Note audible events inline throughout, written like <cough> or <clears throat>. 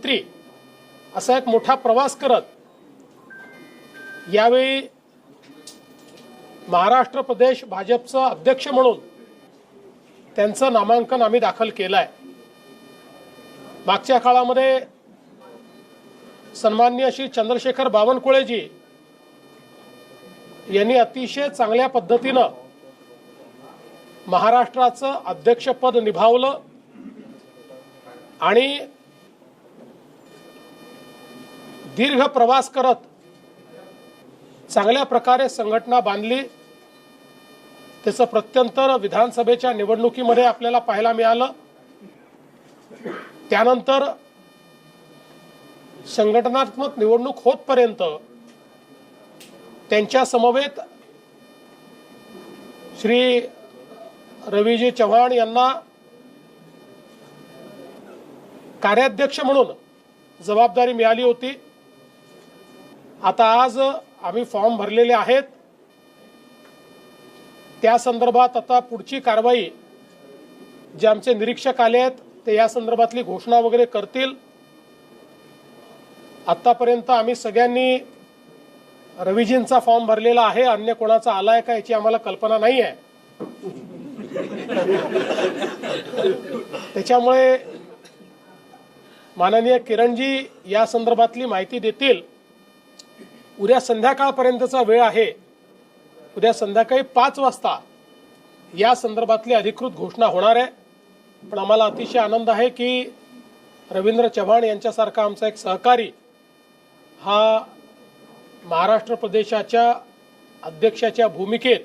मंत्री असा एक मोठा प्रवास करत यावेळी महाराष्ट्र प्रदेश भाजपचं अध्यक्ष म्हणून त्यांचं नामांकन आम्ही दाखल केलं आहे मागच्या काळामध्ये सन्मान्य श्री चंद्रशेखर बावनकुळेजी यांनी अतिशय चांगल्या पद्धतीनं महाराष्ट्राचं अध्यक्षपद निभावलं आणि दीर्घ प्रवास करत चांगल्या प्रकारे संघटना बांधली त्याचं प्रत्यंतर विधानसभेच्या निवडणुकीमध्ये आपल्याला पाहायला मिळालं. त्यानंतर संघटनात्मक निवडणूक होतपर्यंत त्यांच्या समवेत श्री रवीजी चव्हाण यांना कार्याध्यक्ष म्हणून जबाबदारी मिळाली होती. आता आज आम्ही फॉर्म भरलेले आहेत. त्या संदर्भात आता पुढची कारवाई जे आमचे निरीक्षक आले आहेत ते या संदर्भातली घोषणा वगैरे करतील. आतापर्यंत आम्ही सगळ्यांनी रविजींचा फॉर्म भरलेला आहे अन्य कोणाचा आलाय का याची आम्हाला कल्पना नाही आहे त्याच्यामुळे माननीय किरणजी या संदर्भातली माहिती देतील. उद्या संध्याकाळपर्यंतचा वेळ आहे. उद्या संध्याकाळी पाच वाजता या संदर्भातली अधिकृत घोषणा होणार आहे. पण आम्हाला अतिशय आनंद आहे की रवींद्र चव्हाण यांच्यासारखा आमचा एक सहकारी हा महाराष्ट्र प्रदेशाच्या अध्यक्षाच्या भूमिकेत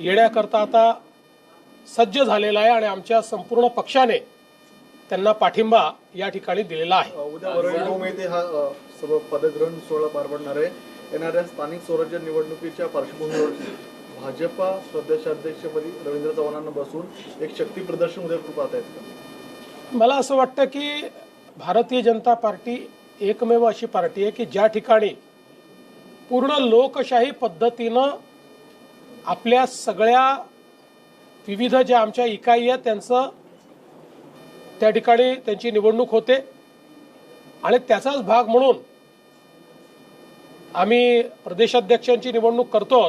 येण्याकरता आता सज्ज झालेला आहे आणि आमच्या संपूर्ण पक्षाने त्यांना पाठिंबा या ठिकाणी दिलेला आहे. सर्व पदग्रहण सोहळा पार पडणार आहे. येणाऱ्या स्थानिक स्वराज्य निवडणुकीच्या पार्श्वभूमीवर भाजपा प्रदेशाध्यक्षपदी रवींद्र चव्हाणांना बसून एक शक्ती प्रदर्शन उद्या कृपा आहेत मला असं वाटतं की भारतीय जनता पार्टी एकमेव अशी पार्टी आहे की ज्या ठिकाणी पूर्ण लोकशाही पद्धतीनं आपल्या सगळ्या विविध ज्या आमच्या इकाई आहेत त्यांचं त्या ठिकाणी त्यांची निवडणूक होते. आणि त्याचाच भाग म्हणून आम्ही प्रदेशाध्यक्षांची निवडणूक करतो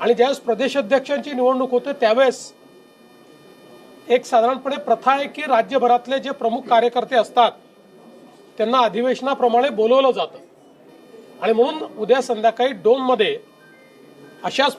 आणि ज्यावेळेस प्रदेशाध्यक्षांची निवडणूक होते त्यावेळेस एक साधारणपणे प्रथा आहे की राज्यभरातले जे प्रमुख कार्यकर्ते असतात त्यांना अधिवेशनाप्रमाणे बोलवलं जातं. आणि म्हणून उद्या संध्याकाळी डोममध्ये अशाच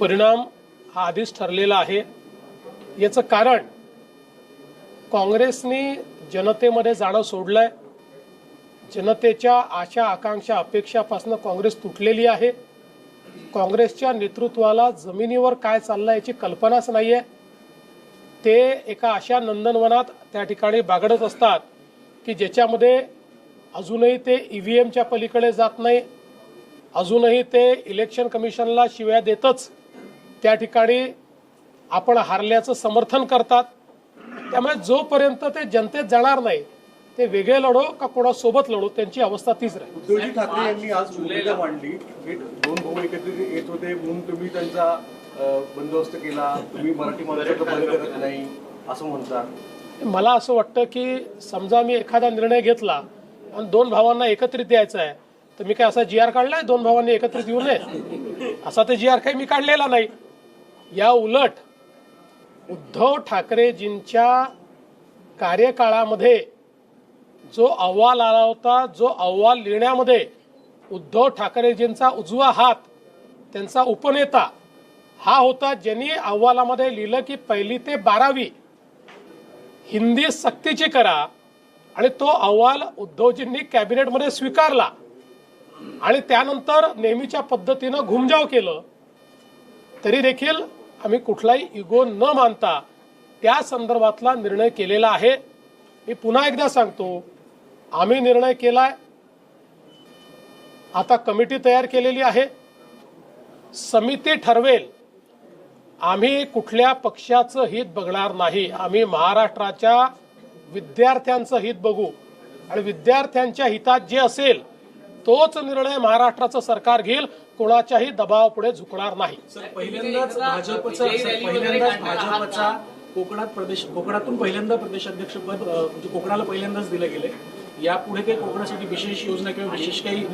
परिणाम हा आधीच ठरलेला आहे. याचं कारण काँग्रेसनी जनतेमध्ये जाणं सोडलंय. जनतेच्या आशा आकांक्षा अपेक्षापासून काँग्रेस तुटलेली आहे. काँग्रेसच्या नेतृत्वाला जमिनीवर काय चाललं याची कल्पनाच नाही आहे ते एका अशा नंदनवनात त्या ठिकाणी बागडत असतात की ज्याच्यामध्ये अजूनही ते ई व्ही एमच्या पलीकडे जात नाही. अजूनही ते इलेक्शन कमिशनला शिव्या देतच. त्या ठिकाणी आपण हारल्याचं समर्थन करतात. त्यामुळे जोपर्यंत ते जनतेत जाणार नाही ते वेगळे लढो का कोणासोबत लढो त्यांची अवस्था तीच राहील. उद्धवजी ठाकरे यांनी आज भूमिका मांडली. दोन भाऊ एकत्रित येत होते म्हणून तुम्ही त्यांचा बंदोबस्त केला. तुम्ही मराठी माणसाचं बंद करत नाही असं म्हणतात मला असं वाटतं की समजा मी एखादा निर्णय घेतला आणि दोन भावांना एकत्रित द्यायचा आहे तर मी काय असा जी आर काढलाय? दोन भावांनी एकत्रित येऊ नये? असा ते जी आर काही मी काढलेला नाही. या उलट उद्धव ठाकरेजींच्या कार्यकाळामध्ये जो अहवाल आला होता जो अहवाल लिहिण्यामध्ये उद्धव ठाकरेजींचा उजवा हात त्यांचा उपनेता हा होता ज्यांनी अहवालामध्ये लिहिलं की पहिली ते बारावी हिंदी सक्तीची करा आणि तो अहवाल उद्धवजींनी कॅबिनेटमध्ये स्वीकारला. आणि त्यानंतर नेहमीच्या पद्धतीनं घुमजाव केलं. तरी देखील आम्ही कुठलाही इगो न मानता त्या संदर्भातला निर्णय केलेला आहे. मी पुन्हा एकदा सांगतो आम्ही निर्णय केलाय. आता कमिटी तयार केलेली आहे. समिती ठरवेल. आम्ही कुठल्या पक्षाचं हित बघणार नाही. आम्ही महाराष्ट्राच्या विद्यार्थ्यांचं हित बघू. आणि विद्यार्थ्यांच्या हितात जे असेल तोच निर्णय महाराष्ट्राचं सरकार घेईल कोणाच्याही दबावापुढे झुकणार नाही. पहिल्यांदाच भाजपचा पहिल्यांदाच भाजपचा कोकणात प्रदेश कोकणातून पहिल्यांदा प्रदेशाध्यक्षपद अ, म्हणजे कोकणाला पहिल्यांदाच दिलं गेलंय. यापुढे काही कोकणासाठी विशेष योजना किंवा विशेष काही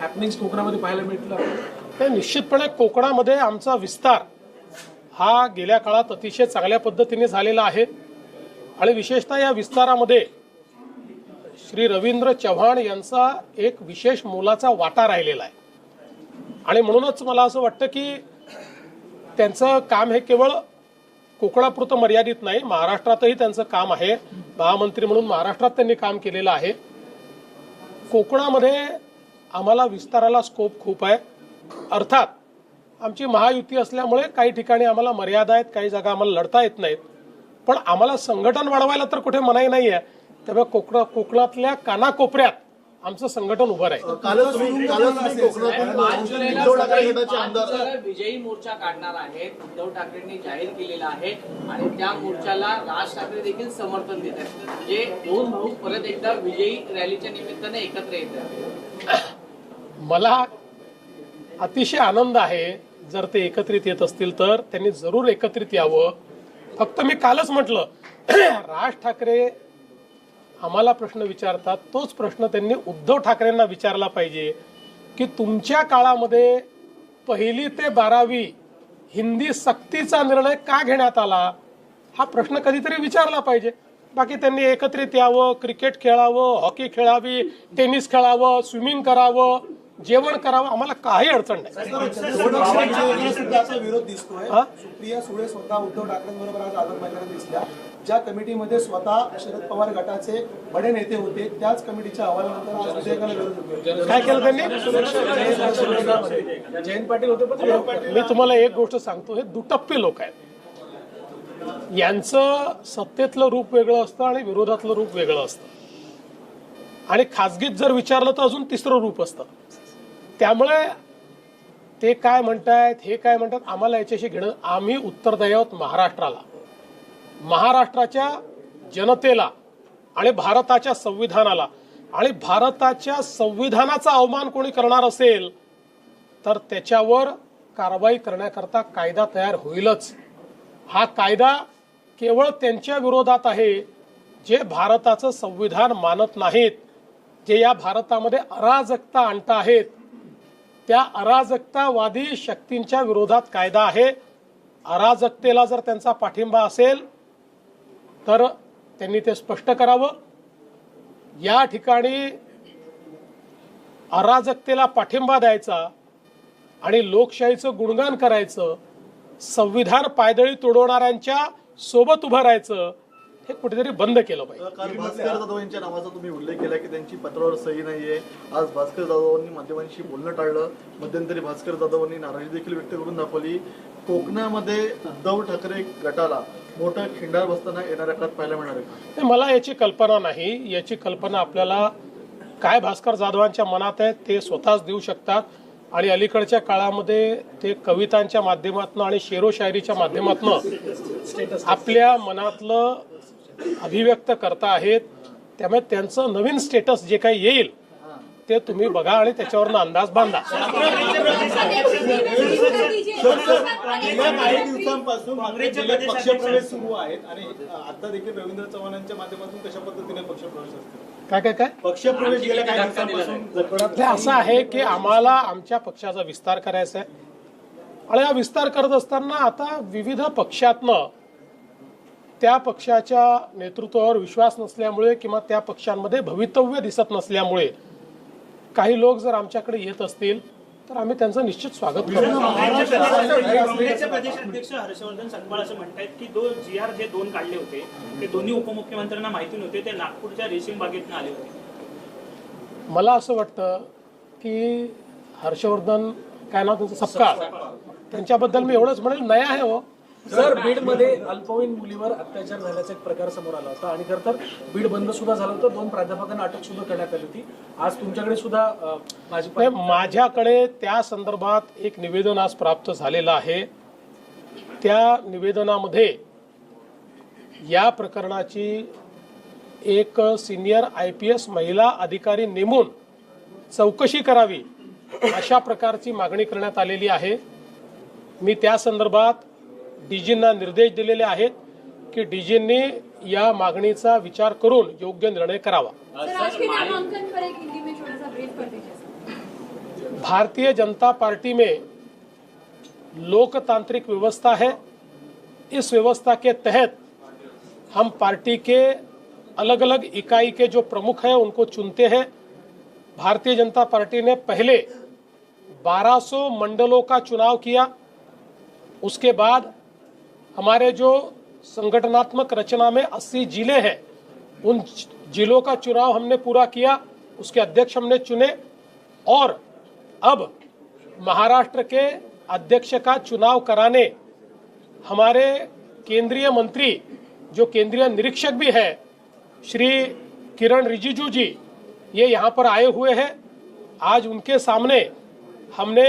हॅपनिंग कोकणामध्ये पाहायला मिळतील? हे निश्चितपणे कोकणामध्ये आमचा विस्तार हा गेल्या काळात अतिशय चांगल्या पद्धतीने झालेला आहे. आणि विशेषतः या विस्तारामध्ये श्री रवींद्र चव्हाण यांचा एक विशेष मोलाचा वाटा राहिलेला आहे. आणि म्हणूनच मला असं वाटतं की त्यांचं काम हे केवळ कोकणापुरतं मर्यादित नाही महाराष्ट्रातही त्यांचं काम आहे. महामंत्री म्हणून महाराष्ट्रात त्यांनी काम केलेलं आहे. कोकणामध्ये आम्हाला विस्ताराला स्कोप खूप आहे. अर्थात आमची महायुती असल्यामुळे काही ठिकाणी आम्हाला मर्यादा आहेत काही जागा आम्हाला लढता येत नाहीत. पण आम्हाला संघटन वाढवायला तर कुठे मनाई नाही आहे त्यामुळे कोकणा कोकणातल्या कानाकोपऱ्यात आमचं संघटन उभं राहील. विजयी मोर्चा काढणार आहेत उद्धव ठाकरेंनी जाहीर केलेला आहे आणि त्या मोर्चाला राज ठाकरे देखील समर्थन देत आहेत. म्हणजे दोन भाऊ परत एकदा विजयी रॅलीच्या निमित्ताने एकत्र येत मला अतिशय आनंद आहे जर ते एकत्रित येत असतील तर त्यांनी जरूर एकत्रित यावं. फक्त मी कालच म्हटलं <clears throat> राज ठाकरे आम्हाला प्रश्न विचारतात तोच प्रश्न त्यांनी उद्धव ठाकरेंना विचारला पाहिजे की तुमच्या काळामध्ये पहिली ते बारावी हिंदी सक्तीचा निर्णय का घेण्यात आला हा प्रश्न कधीतरी विचारला पाहिजे बाकी त्यांनी एकत्रित यावं क्रिकेट खेळावं हॉकी खेळावी टेनिस खेळावं स्विमिंग करावं जेवण करावं आम्हाला काही अडचण नाही ज्या कमिटीमध्ये स्वतः शरद पवार गटाचे बडे नेते होते त्याच कमिटीच्या अहवालानंतर आज विधेयकाला विरोध होतोय. काय केलं त्यांनी? जयंत पाटील होते पण मी तुम्हाला एक गोष्ट सांगतो हे दुटप्पे लोक आहेत. यांचं सत्तेतलं रूप वेगळं असतं आणि विरोधातलं रूप वेगळं असतं. आणि खाजगीत जर विचारलं तर अजून तिसरं रूप असतं. त्यामुळे ते काय म्हणतायत हे काय म्हणतात आम्हाला याच्याशी घेणं आम्ही उत्तरदायी आहोत महाराष्ट्राला. महाराष्ट्राच्या जनतेला आणि भारताच्या संविधानाला आणि भारताच्या संविधानाचा अवमान कोणी करणार असेल तर त्याच्यावर कारवाई करण्याकरता कायदा तयार होईलच. हा कायदा केवळ त्यांच्या विरोधात आहे जे भारताचं संविधान मानत नाहीत जे या भारतामध्ये अराजकता आणत आहेत. त्या अराजकतावादी शक्तींच्या विरोधात कायदा आहे. अराजकतेला जर त्यांचा पाठिंबा असेल तर त्यांनी ते स्पष्ट करावं. या ठिकाणी अराजकतेला पाठिंबा द्यायचा आणि लोकशाहीचं गुणगान करायचं संविधान पायदळी तुडवणाऱ्यांच्या सोबत उभं राहायचं हे कुठेतरी बंद केलं पाहिजे. काल भास्कर जाधव यांच्या नावाचा तुम्ही उल्लेख केला की त्यांची पत्रावर सही नाहीये. आज भास्कर जाधवांनी माध्यमांशी बोलणं टाळलं. मध्यंतरी भास्कर जाधवांनी नाराजी देखील व्यक्त करून दाखवली. कोकणामध्ये उद्धव ठाकरे गटाला मोठं खिंडार बसताना येणाऱ्या काळात पाहायला मिळणार आहे मला याची कल्पना नाही. याची कल्पना आपल्याला काय भास्कर जाधवांच्या मनात आहे ते स्वतःच देऊ शकतात. आणि अलीकडच्या काळामध्ये ते कवितांच्या माध्यमातून आणि शेरो शायरीच्या माध्यमातून आपल्या मनातलं अभिव्यक्त करता आहेत त्यामुळे त्यांचं नवीन स्टेटस जे काही येईल ते तुम्ही बघा आणि त्याच्यावरनं अंदाज बांधा. गेल्या काही दिवसांपासून काँग्रेसचे पक्षप्रवेश सुरू आहेत आणि आता देखील रवींद्र चव्हाणांच्या माध्यमातून कशा पद्धतीने पक्षप्रवेश असतो? काय काय काय? पक्षप्रवेश गेल्या काही दिवसांपासून हे असं आहे की आम्हाला आमच्या पक्षाचा विस्तार करायचा आहे. आणि हा विस्तार करत असताना आता विविध पक्षातनं त्या पक्षाच्या नेतृत्वावर विश्वास नसल्यामुळे किंवा त्या पक्षांमध्ये भवितव्य दिसत नसल्यामुळे काही लोक जर आमच्याकडे येत असतील तर आम्ही त्यांचं निश्चित स्वागत करू काँग्रेसचे प्रदेशाध्यक्ष हर्षवर्धन सतपाळ असं म्हणतायत की दो जी आर जे दोन काढले होते. ते दोन्ही उपमुख्यमंत्र्यांना माहिती नव्हते ते नागपूरच्या रेशीम बागेतनं आले होते. मला असं वाटतं की हर्षवर्धन काय नाव त्यांचं? सपकाळ. त्यांच्याबद्दल मी एवढंच म्हणेल नया आहे हो. सर बीडमध्ये अल्पवयीन मुलीवर अत्याचार झाल्याचा एक प्रकार समोर आला होता. आणि खरं तर बीड बंद सुद्धा झालं होतं. दोन प्राध्यापकांना अटक सुद्धा करण्यात आली होती. आज तुमच्याकडे सुद्धा नाही, माझ्याकडे त्या संदर्भात एक निवेदन आज प्राप्त झालेलं आहे. त्या निवेदनामध्ये या प्रकरणाची एक सिनियर आय पी एस महिला अधिकारी नेमून चौकशी करावी अशा प्रकारची मागणी करण्यात आलेली आहे. मी त्या संदर्भात डीजींना निर्देश दिलेले आहेत की डीजींनी या मागणीचा विचार करून योग्य निर्णय करावा. भारतीय जनता पार्टी में लोकतांत्रिक व्यवस्था है। इस व्यवस्था के तहत हम पार्टी के अलग अलग इकाई के जो प्रमुख हैं उनको चुनते हैं। भारतीय जनता पार्टी ने पहले 1200 मंडलों का चुनाव किया। उसके बाद हमारे जो संगठनात्मक रचना में 80 ज़िले हैं, उन जिलों का चुनाव हमने पूरा किया, उसके अध्यक्ष हमने चुने और अब महाराष्ट्र के अध्यक्ष का चुनाव कराने हमारे केंद्रीय मंत्री, जो केंद्रीय निरीक्षक भी है, श्री किरण रिजिजू जी, ये यहाँ पर आए हुए हैं। आज उनके सामने हमने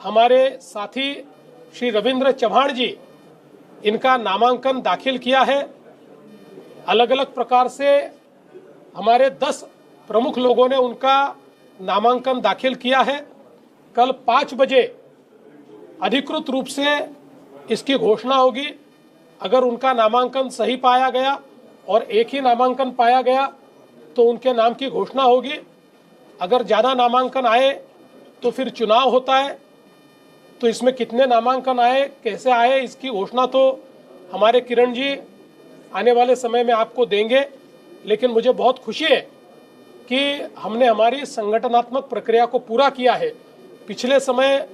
हमारे साथी श्री रविंद्र चौहान जी इनका नामांकन दाखिल किया है। अलग अलग प्रकार से हमारे दस प्रमुख लोगों ने उनका नामांकन दाखिल किया है। कल पाँच बजे अधिकृत रूप से इसकी घोषणा होगी। अगर उनका नामांकन सही पाया गया और एक ही नामांकन पाया गया तो उनके नाम की घोषणा होगी। अगर ज़्यादा नामांकन आए तो फिर चुनाव होता है। तो इसमें कितने नामांकन आए, कैसे आए, इसकी घोषणा तो हमारे किरण जी आने वाले समय में आपको देंगे, लेकिन मुझे बहुत खुशी है कि हमने हमारी संगठनात्मक प्रक्रिया को पूरा किया है। पिछले समय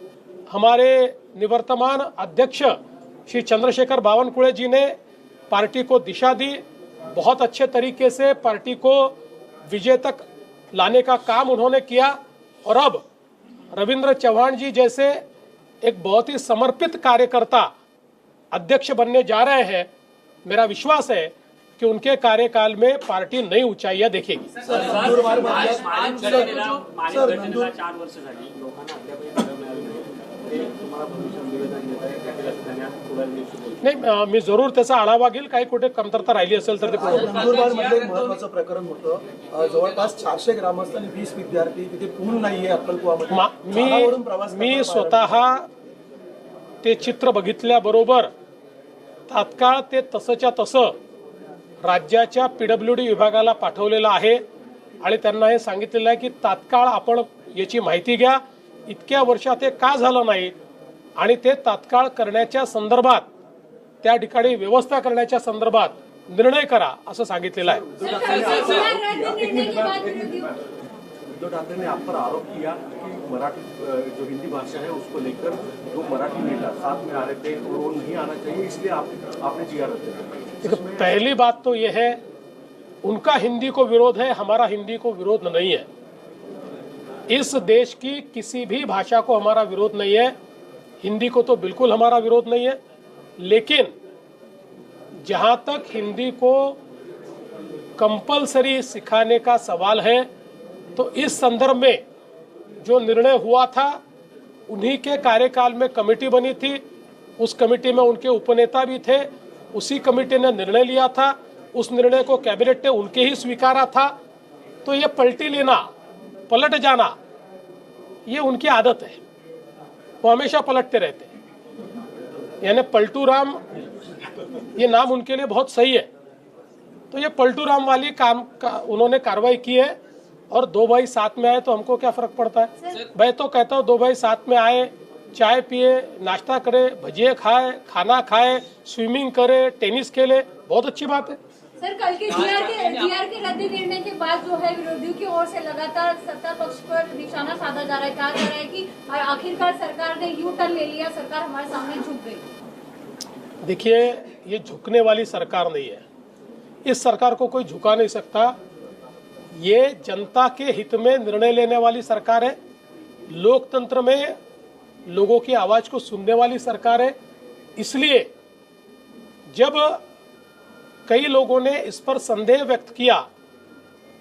हमारे निवर्तमान अध्यक्ष श्री चंद्रशेखर बावनकुड़े जी ने पार्टी को दिशा दी। बहुत अच्छे तरीके से पार्टी को विजय तक लाने का काम उन्होंने किया। और अब रविंद्र चौहान जी जैसे एक बहुत ही समर्पित कार्यकर्ता अध्यक्ष बनने जा रहे हैं। मेरा विश्वास है कि उनके कार्यकाल में पार्टी नई ऊंचाइयाँ देखेगी। मालिक नाही मी जरूर त्याचा आढावा घेईल. काही कुठे कमतरता राहिली असेल तर ते पूर्ण नंदुरबारमध्ये एक महत्वाचं प्रकरण होतं. जवळपास चारशे ग्रामस्थ आणि वीस विद्यार्थी तिथे पूल नाहीये अक्कलकुवामध्ये. मा- मी स्वतः ते चित्र बघितल्याबरोबर तात्काळ ते तसंच्या तसं राज्याच्या पीडब्ल्यू डी विभागाला पाठवलेलं आहे. आणि त्यांना हे सांगितलेलं आहे की तात्काळ आपण याची माहिती घ्या. इतक्या वर्षात हे का झालं नाही? आणि ते तात्काळ करण्याच्या संदर्भात त्या ठिकाणी व्यवस्था करण्याच्या संदर्भात निर्णय करा असं सांगितलेलं आहे. उद्धव ठाकरे ने आप पर आरोप किया कि मराठी जो हिंदी भाषा है उसको लेकर जो मराठी नेता साथ में आ रहे थे और वो नहीं आना चाहिए इसलिए आप आपने जी रद्द देखो पहली बात तो यह है उनका हिंदी को विरोध है हमारा हिंदी को विरोध नहीं है। इस देश की किसी भी भाषा को हमारा विरोध नहीं है। हिंदी को तो बिल्कुल हमारा विरोध नहीं है, लेकिन जहाँ तक हिंदी को कंपलसरी सिखाने का सवाल है तो इस संदर्भ में जो निर्णय हुआ था, उन्हीं के कार्यकाल में कमेटी बनी थी। उस कमेटी में उनके उपनेता भी थे, उसी कमेटी ने निर्णय लिया था। उस निर्णय को कैबिनेट ने उनके ही स्वीकारा था। तो ये पलटी लेना, पलट जाना, ये उनकी आदत है। वो हमेशा पलटते रहते हैं। यानी पलटू राम ये नाम उनके लिए बहुत सही है। तो ये पलटू राम वाली काम का उन्होंने कार्रवाई की है और दो भाई साथ में आए तो हमको क्या फ़र्क पड़ता है? मैं तो कहता हूँ दो भाई साथ में आए चाय पिए नाश्ता करे भजिए खाए खाना खाए स्विमिंग करे टेनिस खेले बहुत अच्छी बात है। सर कल के जीआर के रद्द निर्णय के बाद जो है विरोधियों की ओर से लगातार सत्ता पक्ष पर निशाना साधा जा रहा है। कहा जा रहा है कि आखिरकार सरकार ने यू टर्न ले लिया सरकार हमारे सामने झुक गई। देखिए ये झुकने वाली सरकार नहीं है। इस सरकार को कोई झुका नहीं सकता। ये जनता के हित में निर्णय लेने वाली सरकार है। लोकतंत्र में लोगों की आवाज़ को सुनने वाली सरकार है। इसलिए जब कई लोगों ने इस पर संदेह व्यक्त किया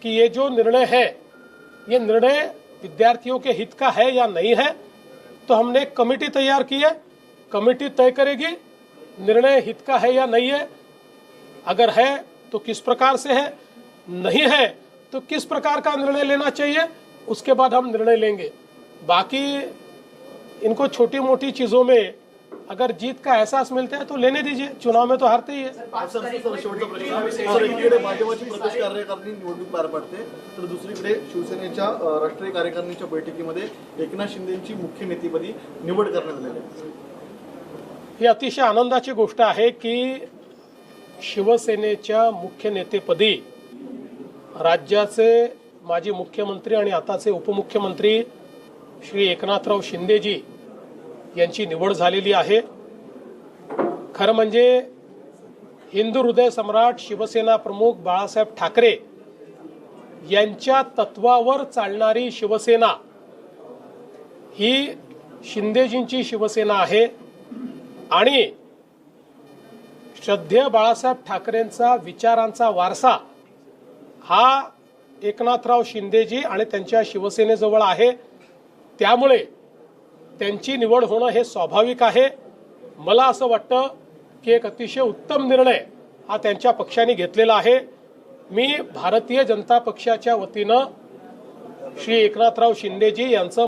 कि ये जो निर्णय है, ये निर्णय विद्यार्थियों के हित का है या नहीं है तो हमने कमेटी तैयार की है। कमेटी तय करेगी निर्णय हित का है या नहीं है। अगर है तो किस प्रकार से है? नहीं है तो किस प्रकार का निर्णय लेना चाहिए? उसके बाद हम निर्णय लेंगे। बाकी इनको छोटी मोटी चीज़ों में अगर जीत का एहसास मिलता है तो लेने दीजिए। चुनाव में तो हारते ही है। सर सर शेवटचा प्रश्न सर एकीकडे भाजपची प्रदेश कार्यकारिणी निवडणूक पार पडते. तर दुसरीकडे शिवसेनेच्या राष्ट्रीय कार्यकारिणीच्या बैठकीमध्ये एकनाथ शिंदेची मुख्य नेतेपदी निवड करण्यात आलेली आहे. ही अतिशय आनंदाची गोष्ट आहे की शिवसेनेच्या मुख्य नेतेपदी राज्याचे माजी मुख्यमंत्री आणि आताचे उपमुख्यमंत्री श्री एकनाथराव शिंदेजी यांची निवड झालेली आहे. खरं म्हणजे हिंदू हृदय सम्राट शिवसेना प्रमुख बाळासाहेब ठाकरे यांच्या तत्वावर चालणारी शिवसेना ही शिंदेजींची शिवसेना आहे आणि श्रद्धेय बाळासाहेब ठाकरेंचा विचारांचा वारसा हा एकनाथराव शिंदेजी आणि त्यांच्या शिवसेनेजवळ आहे. त्यामुळे त्यांची निवड होणं हे स्वाभाविक आहे. मला असं वाटतं की एक अतिशय उत्तम निर्णय हा त्यांच्या पक्षाने घेतलेला आहे. मी भारतीय जनता पक्षाच्या वतीनं श्री एकनाथराव शिंदेजी यांचं